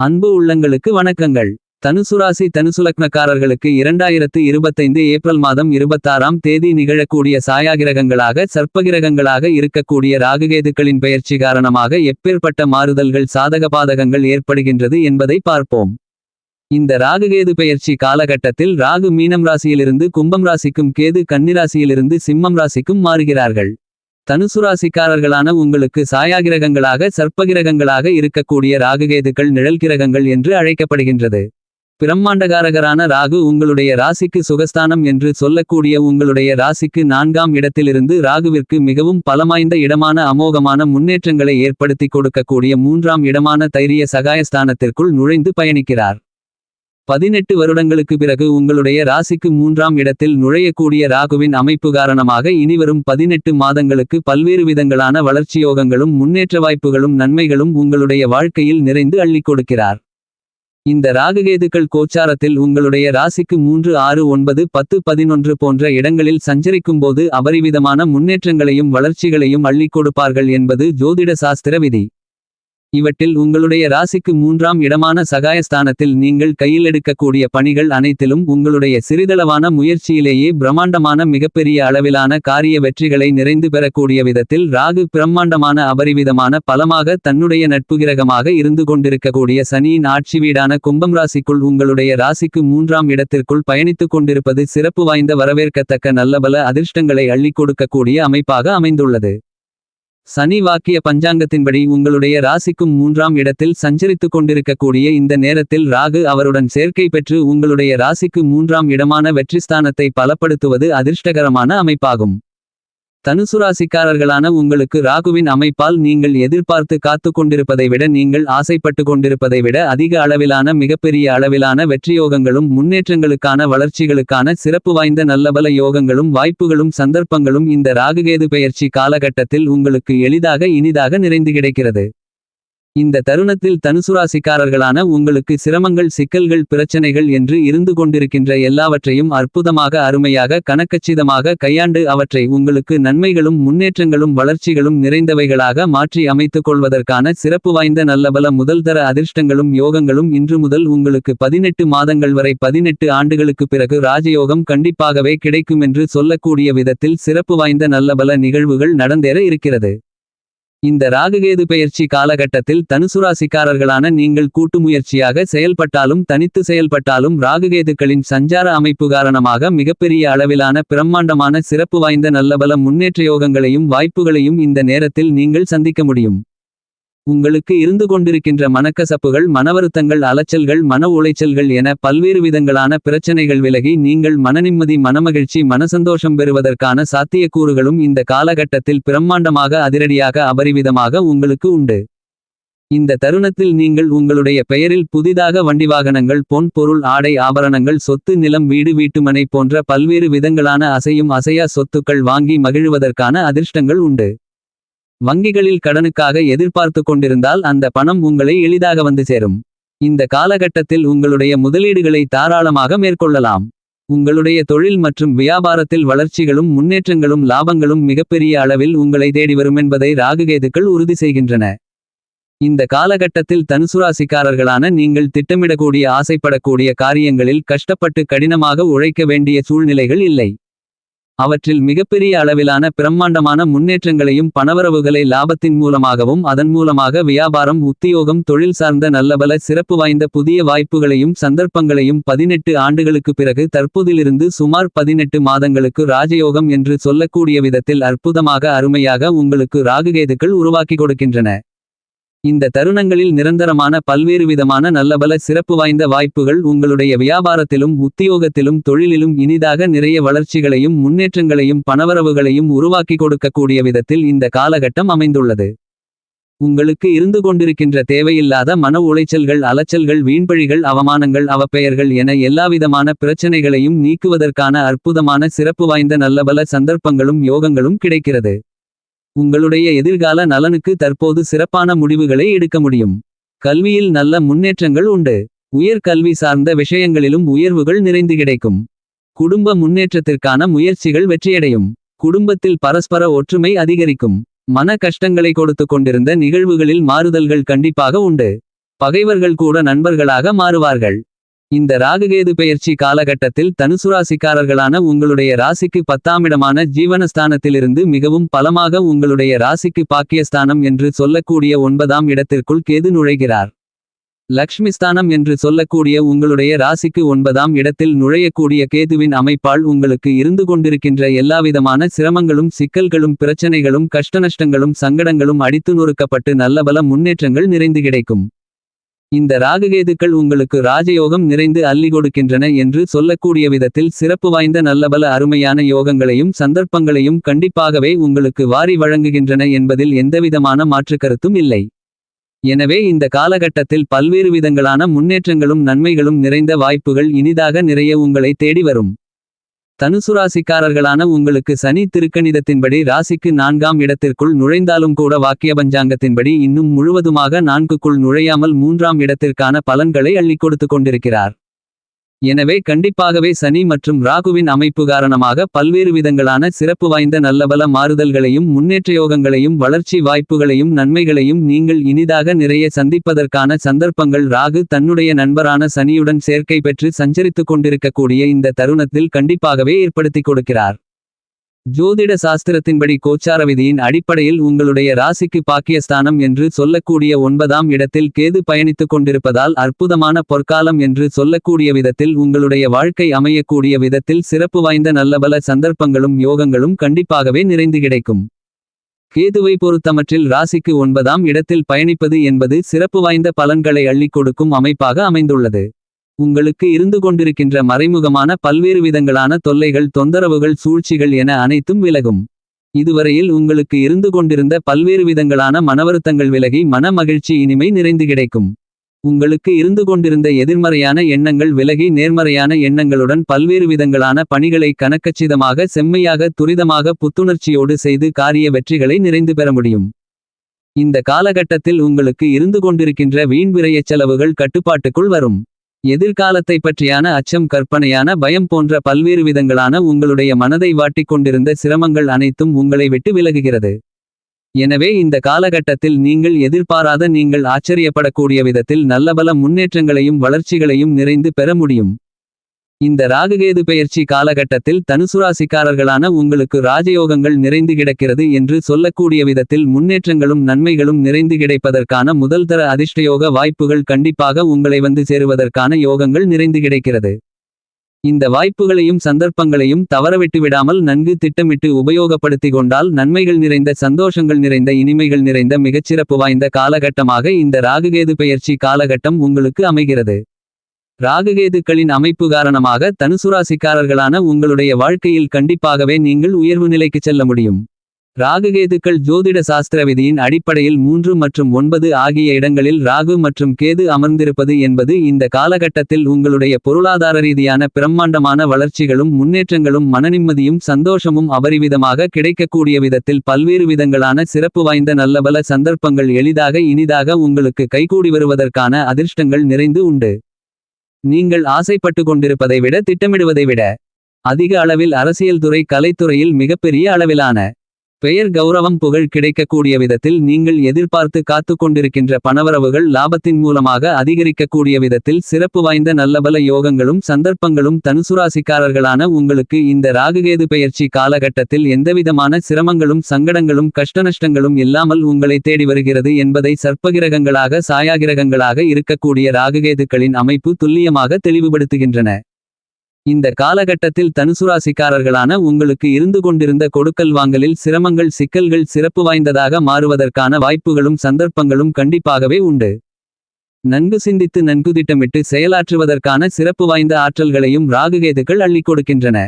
அன்பு உள்ளங்களுக்கு வணக்கங்கள். தனுசுராசி தனுசுலக்னக்காரர்களுக்கு இரண்டாயிரத்து இருபத்தைந்து ஏப்ரல் மாதம் இருபத்தாறாம் தேதி நிகழக்கூடிய சாயாகிரகங்களாக சர்ப்பகிரகங்களாக இருக்கக்கூடிய ராகுகேதுக்களின் பெயர்ச்சி காரணமாக எப்பேற்பட்ட மாறுதல்கள் சாதக பாதகங்கள் ஏற்படுகின்றது என்பதை பார்ப்போம். இந்த ராகுகேது பெயர்ச்சி காலகட்டத்தில் ராகு மீனம் ராசியிலிருந்து கும்பம் ராசிக்கும் கேது கன்னிராசியிலிருந்து சிம்மம் ராசிக்கும் மாறுகிறார்கள். தனுசுராசிக்காரர்களான உங்களுக்கு சாயாகிரகங்களாக சர்ப்பகிரகங்களாக இருக்கக்கூடிய ராகுகேதுக்கள் நிழல் கிரகங்கள் என்று அழைக்கப்படுகின்றது. பிரம்மாண்டகாரகரான ராகு உங்களுடைய ராசிக்கு சுகஸ்தானம் என்று சொல்லக்கூடிய உங்களுடைய ராசிக்கு நான்காம் இடத்திலிருந்து ராகுவிற்கு மிகவும் பலமாய்ந்த இடமான அமோகமான முன்னேற்றங்களை ஏற்படுத்தி கொடுக்கக்கூடிய மூன்றாம் இடமான தைரிய சகாயஸ்தானத்திற்குள் நுழைந்து பயணிக்கிறார். பதினெட்டு வருடங்களுக்கு பிறகு உங்களுடைய ராசிக்கு மூன்றாம் இடத்தில் நுழையக்கூடிய ராகுவின் அமைப்பு காரணமாக இனிவரும் பதினெட்டு மாதங்களுக்கு பல்வேறு விதங்களான வளர்ச்சியோகங்களும் முன்னேற்ற வாய்ப்புகளும் நன்மைகளும் உங்களுடைய வாழ்க்கையில் நிறைந்து அள்ளிக் கொடுக்கிறார். இந்த ராகுகேதுக்கள் கோச்சாரத்தில் உங்களுடைய ராசிக்கு மூன்று ஆறு ஒன்பது பத்து பதினொன்று போன்ற இடங்களில் சஞ்சரிக்கும்போது அபரிவிதமான முன்னேற்றங்களையும் வளர்ச்சிகளையும் அள்ளிக் கொடுப்பார்கள் என்பது ஜோதிட சாஸ்திர விதி. இவற்றில் உங்களுடைய ராசிக்கு மூன்றாம் இடமான சகாயஸ்தானத்தில் நீங்கள் கையில் எடுக்கக்கூடிய பணிகள் அனைத்திலும் உங்களுடைய சிறிதளவான முயற்சியிலேயே பிரம்மாண்டமான மிகப்பெரிய அளவிலான காரிய வெற்றிகளை நிறைந்து பெறக்கூடிய விதத்தில் ராகு பிரம்மாண்டமான அபரிவிதமான பலமாக தன்னுடைய நட்புகிரகமாக இருந்து கொண்டிருக்கக்கூடிய சனியின் ஆட்சி வீடான கும்பம் ராசிக்குள் உங்களுடைய ராசிக்கு மூன்றாம் இடத்திற்குள் பயணித்துக் கொண்டிருப்பது சிறப்பு வாய்ந்த வரவேற்கத்தக்க நல்லபல அதிர்ஷ்டங்களை அள்ளிக் கொடுக்கக்கூடிய அமைப்பாக அமைந்துள்ளது. சனி வாக்கிய பஞ்சாங்கத்தின்படி உங்களுடைய ராசிக்கும் மூன்றாம் இடத்தில் சஞ்சரித்துக் கொண்டிருக்கக்கூடிய இந்த நேரத்தில் ராகு அவருடன் சேர்க்கை பெற்று உங்களுடைய ராசிக்கு மூன்றாம் இடமான வெற்றிஸ்தானத்தை பலப்படுத்துவது அதிர்ஷ்டகரமான அமைப்பாகும். தனுசுராசிக்காரர்களான உங்களுக்கு ராகுவின் அமைப்பால் நீங்கள் எதிர்பார்த்து காத்து கொண்டிருப்பதை விட நீங்கள் ஆசைப்பட்டு கொண்டிருப்பதை விட அதிக அளவிலான மிகப்பெரிய அளவிலான வெற்றியோகங்களும் முன்னேற்றங்களுக்கான வளர்ச்சிகளுக்கான சிறப்பு வாய்ந்த நல்லபல யோகங்களும் வாய்ப்புகளும் சந்தர்ப்பங்களும் இந்த ராகுகேது பெயர்ச்சி காலகட்டத்தில் உங்களுக்கு எளிதாக இனிதாக நிறைந்து கிடைக்கிறது. இந்த தருணத்தில் தனுசுராசிக்காரர்களான உங்களுக்கு சிரமங்கள் சிக்கல்கள் பிரச்சனைகள் என்று இருந்து கொண்டிருக்கின்ற எல்லாவற்றையும் அற்புதமாக அருமையாக கணக்கச்சிதமாக கையாண்டு அவற்றை உங்களுக்கு நன்மைகளும் முன்னேற்றங்களும் வளர்ச்சிகளும் நிறைந்தவைகளாக மாற்றி அமைத்துக் கொள்வதற்கான சிறப்பு வாய்ந்த நல்லபல முதல்தர அதிர்ஷ்டங்களும் யோகங்களும் இன்று முதல் உங்களுக்கு பதினெட்டு மாதங்கள் வரை பதினெட்டு ஆண்டுகளுக்கு பிறகு ராஜயோகம் கண்டிப்பாகவே கிடைக்கும் என்று சொல்லக்கூடிய விதத்தில் சிறப்பு வாய்ந்த நல்லபல நிகழ்வுகள் நடந்தேற இருக்கிறது. இந்த ராகுகேது பெயர்ச்சி காலகட்டத்தில் தனுசுராசிக்காரர்களான நீங்கள் கூட்டு முயற்சியாக செயல்பட்டாலும் தனித்து செயல்பட்டாலும் ராகுகேதுக்களின் சஞ்சார அமைப்பு காரணமாக மிகப்பெரிய அளவிலான பிரம்மாண்டமான சிறப்பு வாய்ந்த நல்லபல முன்னேற்ற யோகங்களையும் வாய்ப்புகளையும் இந்த நேரத்தில் நீங்கள் சந்திக்க முடியும். உங்களுக்கு இருந்து கொண்டிருக்கின்ற மனக்கசப்புகள் மனவருத்தங்கள் அலைச்சல்கள் மன உளைச்சல்கள் என பல்வேறு விதங்களான பிரச்சனைகள் விலகி நீங்கள் மனநிம்மதி மனமகிழ்ச்சி மனசந்தோஷம் பெறுவதற்கான சாத்தியக்கூறுகளும் இந்த காலகட்டத்தில் பிரம்மாண்டமாக அதிரடியாக அபரிவிதமாக உங்களுக்கு உண்டு. இந்த தருணத்தில் நீங்கள் உங்களுடைய பெயரில் புதிதாக வண்டி வாகனங்கள் பொன் பொருள் ஆடை ஆபரணங்கள் சொத்து நிலம் வீடு வீட்டுமனை போன்ற பல்வேறு விதங்களான அசையும் அசையா சொத்துக்கள் வாங்கி மகிழ்வதற்கான அதிர்ஷ்டங்கள் உண்டு. வங்கிகளில் கடனுக்காக எதிர்பார்த்து கொண்டிருந்தால் அந்த பணம் உங்களை எளிதாக வந்து சேரும். இந்த காலகட்டத்தில் உங்களுடைய முதலீடுகளை தாராளமாக மேற்கொள்ளலாம். உங்களுடைய தொழில் மற்றும் வியாபாரத்தில் வளர்ச்சிகளும் முன்னேற்றங்களும் லாபங்களும் மிகப்பெரிய அளவில் உங்களை தேடி வரும் என்பதை ராகுகேதுக்கள் உறுதி செய்கின்றன. இந்த காலகட்டத்தில் தனுசுராசிக்காரர்களான நீங்கள் திட்டமிடக்கூடிய ஆசைப்படக்கூடிய காரியங்களில் கஷ்டப்பட்டு கடினமாக உழைக்க வேண்டிய சூழ்நிலைகள் இல்லை. அவற்றில் மிகப்பெரிய அளவிலான பிரம்மாண்டமான முன்னேற்றங்களையும் பணவரவுகளை லாபத்தின் மூலமாகவும் அதன் மூலமாக வியாபாரம் உத்தியோகம் தொழில் சார்ந்த நல்லபல சிறப்பு வாய்ந்த புதிய வாய்ப்புகளையும் சந்தர்ப்பங்களையும் பதினெட்டு ஆண்டுகளுக்கு பிறகு தற்போதிலிருந்து சுமார் பதினெட்டு மாதங்களுக்கு ராஜயோகம் என்று சொல்லக்கூடிய விதத்தில் அற்புதமாக அருமையாக உங்களுக்கு ராகுகேதுக்கள் உருவாக்கி கொடுக்கின்றன. இந்த தருணங்களில் நிரந்தரமான பல்வேறு விதமான நல்லபல சிறப்பு வாய்ந்த வாய்ப்புகள் உங்களுடைய வியாபாரத்திலும் உத்தியோகத்திலும் தொழிலிலும் இனிதாக நிறைய வளர்ச்சிகளையும் முன்னேற்றங்களையும் பணவரவுகளையும் உருவாக்கி கொடுக்கக்கூடிய விதத்தில் இந்த காலகட்டம் அமைந்துள்ளது. உங்களுக்கு இருந்து கொண்டிருக்கின்ற தேவையில்லாத மன உளைச்சல்கள் அலைச்சல்கள் வீண்பழிகள் அவமானங்கள் அவப்பெயர்கள் என எல்லாவிதமான பிரச்சனைகளையும் நீக்குவதற்கான அற்புதமான சிறப்பு வாய்ந்த நல்லபல சந்தர்ப்பங்களும் யோகங்களும் கிடைக்கிறது. உங்களுடைய எதிர்கால நலனுக்கு தற்போது சிறப்பான முடிவுகளை எடுக்க முடியும். கல்வியில் நல்ல முன்னேற்றங்கள் உண்டு. உயர் கல்வி சார்ந்த விஷயங்களிலும் உயர்வுகள் நிறைந்து கிடைக்கும். குடும்ப முன்னேற்றத்திற்கான முயற்சிகள் வெற்றியடையும். குடும்பத்தில் பரஸ்பர ஒற்றுமை அதிகரிக்கும். மன கஷ்டங்களை கொடுத்து கொண்டிருந்த நிகழ்வுகளில் மாறுதல்கள் கண்டிப்பாக உண்டு. பகைவர்கள் கூட நண்பர்களாக மாறுவார்கள். இந்த ராகுகேது பெயர்ச்சி காலகட்டத்தில் தனுசு ராசிக்காரர்களான உங்களுடைய ராசிக்கு பத்தாமிடமான ஜீவனஸ்தானத்திலிருந்து மிகவும் பலமாக உங்களுடைய ராசிக்கு பாக்கியஸ்தானம் என்று சொல்லக்கூடிய ஒன்பதாம் இடத்திற்குள் கேது நுழைகிறார். லக்ஷ்மி ஸ்தானம் என்று சொல்லக்கூடிய உங்களுடைய ராசிக்கு ஒன்பதாம் இடத்தில் நுழையக்கூடிய கேதுவின் அமைப்பால் உங்களுக்கு இருந்து கொண்டிருக்கின்ற எல்லாவிதமான சிரமங்களும் சிக்கல்களும் பிரச்சனைகளும் கஷ்டநஷ்டங்களும் சங்கடங்களும் அடித்து நொறுக்கப்பட்டு நல்லபல முன்னேற்றங்கள் நிறைந்து கிடைக்கும். இந்த ராகுகேதுக்கள் உங்களுக்கு ராஜயோகம் நிறைந்து அள்ளி கொடுக்கின்றன என்று சொல்லக்கூடிய விதத்தில் சிறப்பு வாய்ந்த நல்லபல அருமையான யோகங்களையும் சந்தர்ப்பங்களையும் கண்டிப்பாகவே உங்களுக்கு வாரி வழங்குகின்றன என்பதில் எந்தவிதமான மாற்றுக்கருத்தும் இல்லை. எனவே இந்த காலகட்டத்தில் பல்வேறு விதங்களான முன்னேற்றங்களும் நன்மைகளும் நிறைந்த வாய்ப்புகள் இனிதாக நிறைய உங்களை தேடி வரும். தனுசு ராசிக்காரர்களான உங்களுக்கு சனி திருக்கணிதத்தின்படி ராசிக்கு நான்காம் இடத்திற்குள் நுழைந்தாலும் கூட வாக்கிய பஞ்சாங்கத்தின்படி இன்னும் முழுவதுமாக நான்குக்குள் நுழையாமல் மூன்றாம் இடத்திற்கான பலன்களை அள்ளிக் கொடுத்து கொண்டிருக்கிறார். எனவே கண்டிப்பாகவே சனி மற்றும் ராகுவின் அமைப்பு காரணமாக பல்வேறு விதங்களான சிறப்பு வாய்ந்த நல்லபல மாறுதல்களையும் முன்னேற்ற யோகங்களையும் வளர்ச்சி வாய்ப்புகளையும் நன்மைகளையும் நீங்கள் இனிதாக நிறைய சந்திப்பதற்கான சந்தர்ப்பங்கள் ராகு தன்னுடைய நண்பரான சனியுடன் சேர்க்கை பெற்று சஞ்சரித்துக் கொண்டிருக்கக்கூடிய இந்த தருணத்தில் கண்டிப்பாகவே ஏற்படுத்திக் கொடுக்கிறார். ஜோதிட சாஸ்திரத்தின்படி கோச்சார விதியின் அடிப்படையில் உங்களுடைய ராசிக்கு பாக்கியஸ்தானம் என்று சொல்லக்கூடிய ஒன்பதாம் இடத்தில் கேது பயணித்துக் கொண்டிருப்பதால் அற்புதமான பொற்காலம் என்று சொல்லக்கூடிய விதத்தில் உங்களுடைய வாழ்க்கை அமையக்கூடிய விதத்தில் சிறப்பு வாய்ந்த நல்லபல சந்தர்ப்பங்களும் யோகங்களும் கண்டிப்பாகவே நிறைந்து கிடைக்கும். கேதுவை பொறுத்தமற்றில் ராசிக்கு ஒன்பதாம் இடத்தில் பயணிப்பது என்பது சிறப்பு வாய்ந்த பலன்களை அள்ளிக் கொடுக்கும் அமைப்பாக அமைந்துள்ளது. உங்களுக்கு இருந்து கொண்டிருக்கின்ற மறைமுகமான பல்வேறு விதங்களான தொல்லைகள் தொந்தரவுகள் சூழ்ச்சிகள் என அனைத்தும் விலகும். இதுவரையில் உங்களுக்கு இருந்து கொண்டிருந்த பல்வேறு விதங்களான மனவருத்தங்கள் விலகி மன மகிழ்ச்சி இனிமை நிறைந்து கிடைக்கும். உங்களுக்கு இருந்து கொண்டிருந்த எதிர்மறையான எண்ணங்கள் விலகி நேர்மறையான எண்ணங்களுடன் பல்வேறு விதங்களான பணிகளை கணக்கச்சிதமாக செம்மையாக துரிதமாக புத்துணர்ச்சியோடு செய்து காரிய வெற்றிகளை நிறைந்து பெற முடியும். இந்த காலகட்டத்தில் உங்களுக்கு இருந்து கொண்டிருக்கின்ற வீண் விரையச் செலவுகள் கட்டுப்பாட்டுக்குள் வரும். எதிர்காலத்தை பற்றியான அச்சம் கற்பனையான பயம் போன்ற பல்வேறு விதங்களான உங்களுடைய மனதை வாட்டிக் கொண்டிருந்த சிரமங்கள் அனைத்தும் உங்களை விட்டு விலகுகிறது. எனவே இந்த காலகட்டத்தில் நீங்கள் எதிர்பாராத நீங்கள் ஆச்சரியப்படக்கூடிய விதத்தில் நல்லபல முன்னேற்றங்களையும் வளர்ச்சிகளையும் நிறைந்து பெற முடியும். இந்த ராகுகேது பெயர்ச்சி காலகட்டத்தில் தனுசுராசிக்காரர்களான உங்களுக்கு ராஜயோகங்கள் நிறைந்து கிடக்கிறது என்று சொல்லக்கூடிய விதத்தில் முன்னேற்றங்களும் நன்மைகளும் நிறைந்து கிடைப்பதற்கான முதல்தர அதிர்ஷ்டயோக வாய்ப்புகள் கண்டிப்பாக உங்களை வந்து சேருவதற்கான யோகங்கள் நிறைந்து கிடைக்கிறது. இந்த வாய்ப்புகளையும் சந்தர்ப்பங்களையும் தவறவிட்டு விடாமல் நன்கு திட்டமிட்டு உபயோகப்படுத்தி கொண்டால் நன்மைகள் நிறைந்த சந்தோஷங்கள் நிறைந்த இனிமைகள் நிறைந்த மிகச்சிறப்பு வாய்ந்த காலகட்டமாக இந்த ராகுகேது பெயர்ச்சி காலகட்டம் உங்களுக்கு அமைகிறது. ராகுகேதுக்களின் அமைப்பு காரணமாக தனுசுராசிக்காரர்களான உங்களுடைய வாழ்க்கையில் கண்டிப்பாகவே நீங்கள் உயர்வு நிலைக்கு செல்ல முடியும். ராகுகேதுக்கள் ஜோதிட சாஸ்திர விதியின் அடிப்படையில் மூன்று மற்றும் ஒன்பது ஆகிய இடங்களில் ராகு மற்றும் கேது அமர்ந்திருப்பது என்பது இந்த காலகட்டத்தில் உங்களுடைய பொருளாதார ரீதியான பிரம்மாண்டமான வளர்ச்சிகளும் முன்னேற்றங்களும் மனநிம்மதியும் சந்தோஷமும் அபரிவிதமாக கிடைக்கக்கூடிய விதத்தில் பல்வேறு விதங்களான சிறப்பு வாய்ந்த நல்லபல சந்தர்ப்பங்கள் எளிதாக இனிதாக உங்களுக்கு கைகூடி வருவதற்கான அதிர்ஷ்டங்கள் நிறைந்து உண்டு. நீங்கள் ஆசைப்பட்டு கொண்டிருப்பதை விட திட்டமிடுவதை விட அதிக அளவில் அரசியல் துறை கலைத்துறையில் மிகப்பெரிய அளவிலான பெயர் கௌரவம் புகழ் கிடைக்கக்கூடிய விதத்தில் நீங்கள் எதிர்பார்த்து காத்து கொண்டிருக்கின்ற பணவரவுகள் லாபத்தின் மூலமாக அதிகரிக்கக்கூடிய விதத்தில் சிறப்பு வாய்ந்த நல்லபல யோகங்களும் சந்தர்ப்பங்களும் தனுசுராசிக்காரர்களான உங்களுக்கு இந்த ராகுகேது பெயர்ச்சி காலகட்டத்தில் எந்தவிதமான சிரமங்களும் சங்கடங்களும் கஷ்டநஷ்டங்களும் இல்லாமல் உங்களை தேடி வருகிறது என்பதை சர்ப்பகிரகங்களாக சாயாகிரகங்களாக இருக்கக்கூடிய ராகுகேதுக்களின் அமைப்பு துல்லியமாக தெளிவுபடுத்துகின்றன. இந்த காலகட்டத்தில் தனுசுராசிக்காரர்களான உங்களுக்கு இருந்து கொண்டிருந்த கொடுக்கல் வாங்கலில் சிரமங்கள் சிக்கல்கள் சிறப்பு வாய்ந்ததாக மாறுவதற்கான வாய்ப்புகளும் சந்தர்ப்பங்களும் கண்டிப்பாகவே உண்டு. நன்கு சிந்தித்து நன்கு திட்டமிட்டு செயலாற்றுவதற்கான சிறப்பு வாய்ந்த ஆற்றல்களையும் ராகுகேதுக்கள் அள்ளிக் கொடுக்கின்றன.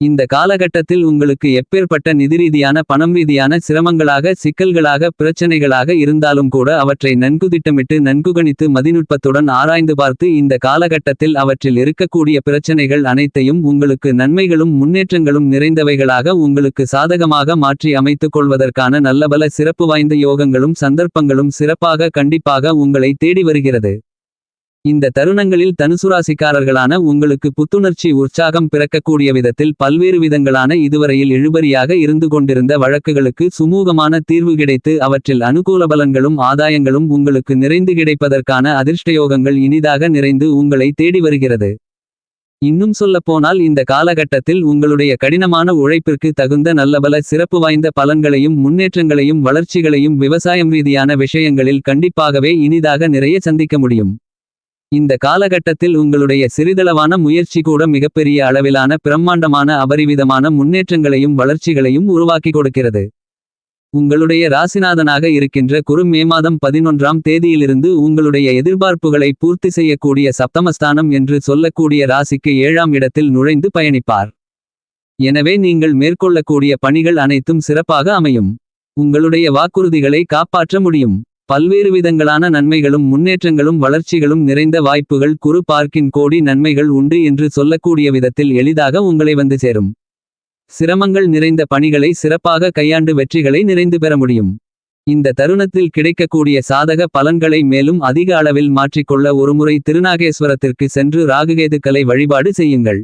இந்த காலகட்டத்தில் உங்களுக்கு எப்பேற்பட்ட நிதிரீதியான பணம் ரீதியான சிரமங்களாக சிக்கல்களாக பிரச்சனைகளாக இருந்தாலும் கூட அவற்றை நன்கு திட்டமிட்டு நன்கு கணித்து மதிநுட்பத்துடன் ஆராய்ந்து பார்த்து இந்த காலகட்டத்தில் அவற்றில் இருக்கக்கூடிய பிரச்சனைகள் அனைத்தையும் உங்களுக்கு நன்மைகளும் முன்னேற்றங்களும் நிறைந்தவைகளாக உங்களுக்கு சாதகமாக மாற்றி அமைத்துக் கொள்வதற்கான நல்லபல சிறப்பு வாய்ந்த யோகங்களும் சந்தர்ப்பங்களும் சிறப்பாக கண்டிப்பாக உங்களை தேடி வருகிறது. இந்த தருணங்களில் தனுசுராசிக்காரர்களான உங்களுக்கு புத்துணர்ச்சி உற்சாகம் பிறக்கக்கூடிய விதத்தில் பல்வேறு விதங்களான இதுவரையில் இழுபறியாக இருந்து கொண்டிருந்த வழக்குகளுக்கு சுமூகமான தீர்வு கிடைத்து அவற்றில் அனுகூல பலன்களும் ஆதாயங்களும் உங்களுக்கு நிறைந்து கிடைப்பதற்கான அதிர்ஷ்டயோகங்கள் இனிதாக நிறைந்து உங்களை தேடி வருகிறது. இன்னும் சொல்லப்போனால் இந்த காலகட்டத்தில் உங்களுடைய கடினமான உழைப்பிற்கு தகுந்த நல்லபல சிறப்பு வாய்ந்த பலன்களையும் முன்னேற்றங்களையும் வளர்ச்சிகளையும் விவசாயம் ரீதியான விஷயங்களில் கண்டிப்பாகவே இனிதாக நிறைய சந்திக்க முடியும். இந்த காலகட்டத்தில் உங்களுடைய சிறிதளவான முயற்சி கூட மிகப்பெரிய அளவிலான பிரம்மாண்டமான அபரிவிதமான முன்னேற்றங்களையும் வளர்ச்சிகளையும் உருவாக்கி கொடுக்கிறது. உங்களுடைய ராசிநாதனாக இருக்கின்ற குரு மே மாதம் பதினொன்றாம் தேதியிலிருந்து உங்களுடைய எதிர்பார்ப்புகளை பூர்த்தி செய்யக்கூடிய சப்தமஸ்தானம் என்று சொல்லக்கூடிய ராசிக்கு ஏழாம் இடத்தில் நுழைந்து பயணிப்பார். எனவே நீங்கள் மேற்கொள்ளக்கூடிய பணிகள் அனைத்தும் சிறப்பாக அமையும். உங்களுடைய வாக்குறுதிகளை காப்பாற்ற முடியும். பல்வேறு விதங்களான நன்மைகளும் முன்னேற்றங்களும் வளர்ச்சிகளும் நிறைந்த வாய்ப்புகள் குறு பார்க்கின் கோடி நன்மைகள் உண்டு என்று சொல்லக்கூடிய விதத்தில் எளிதாக உங்களை வந்து சேரும். சிரமங்கள் நிறைந்த பணிகளை சிறப்பாக கையாண்டு வெற்றிகளை நிறைந்து பெற முடியும். இந்த தருணத்தில் கிடைக்கக்கூடிய சாதக பலன்களை மேலும் அதிக அளவில் மாற்றிக்கொள்ள ஒருமுறை திருநாகேஸ்வரத்திற்கு சென்று ராகுகேதுக்களை வழிபாடு செய்யுங்கள்.